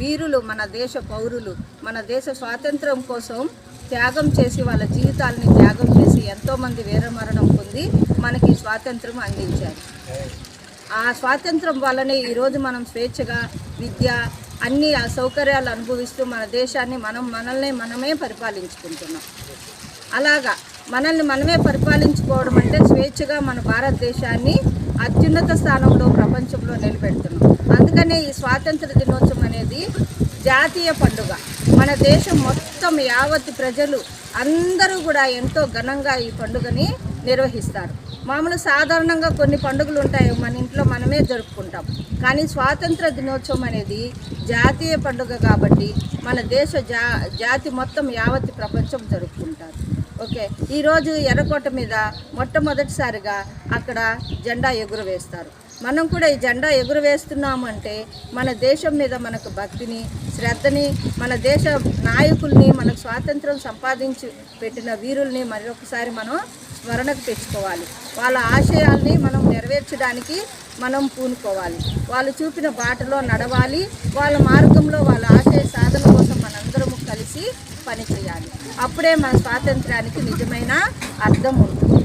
వీరులు మన దేశ పౌరులు మన దేశ స్వాతంత్రం కోసం త్యాగం చేసి వాళ్ళ జీవితాలని త్యాగం చేసి ఎంతోమంది వీరమరణం పొంది మనకి స్వాతంత్రం అందించారు. ఆ స్వాతంత్రం వల్లనే ఈరోజు మనం స్వేచ్ఛగా విద్య అన్ని ఆ సౌకర్యాలు అనుభవిస్తూ మన దేశాన్ని మనం మనల్ని మనమే పరిపాలించుకుంటున్నాం. అలాగా మనల్ని మనమే పరిపాలించుకోవడం అంటే స్వేచ్ఛగా మన భారతదేశాన్ని అత్యున్నత స్థానంలో ప్రపంచంలో నిలబెడుతున్నాం. అందుకనే ఈ స్వాతంత్ర దినోత్సవం జాతీయ పండుగ. మన దేశం మొత్తం యావత్ ప్రజలు అందరూ కూడా ఎంతో ఘనంగా ఈ పండుగని నిర్వహిస్తారు. మామూలు సాధారణంగా కొన్ని పండుగలు ఉంటాయి మన ఇంట్లో మనమే జరుపుకుంటాం. కానీ స్వాతంత్ర దినోత్సవం అనేది జాతీయ పండుగ కాబట్టి మన దేశ జా జాతి మొత్తం యావత్ ప్రపంచం జరుపుకుంటారు. ఓకే ఈరోజు ఎర్రకోట మీద మొట్టమొదటిసారిగా అక్కడ జెండా ఎగురవేస్తారు. మనం కూడా ఈ జెండా ఎగురవేస్తున్నామంటే మన దేశం మీద మనకు భక్తిని శ్రద్ధని మన దేశ నాయకుల్ని మనకు స్వాతంత్రం సంపాదించి పెట్టిన వీరుల్ని మరొకసారి మనం స్మరణకు తెచ్చుకోవాలి. వాళ్ళ ఆశయాల్ని మనం నెరవేర్చడానికి మనం పూనుకోవాలి. వాళ్ళు చూపిన బాటలో నడవాలి. వాళ్ళ మార్గంలో వాళ్ళ ఆశయ సాధన కోసం మనందరము కలిసి పనిచేయాలి. అప్పుడే మన స్వాతంత్రానికి నిజమైన అర్థం ఉంటుంది.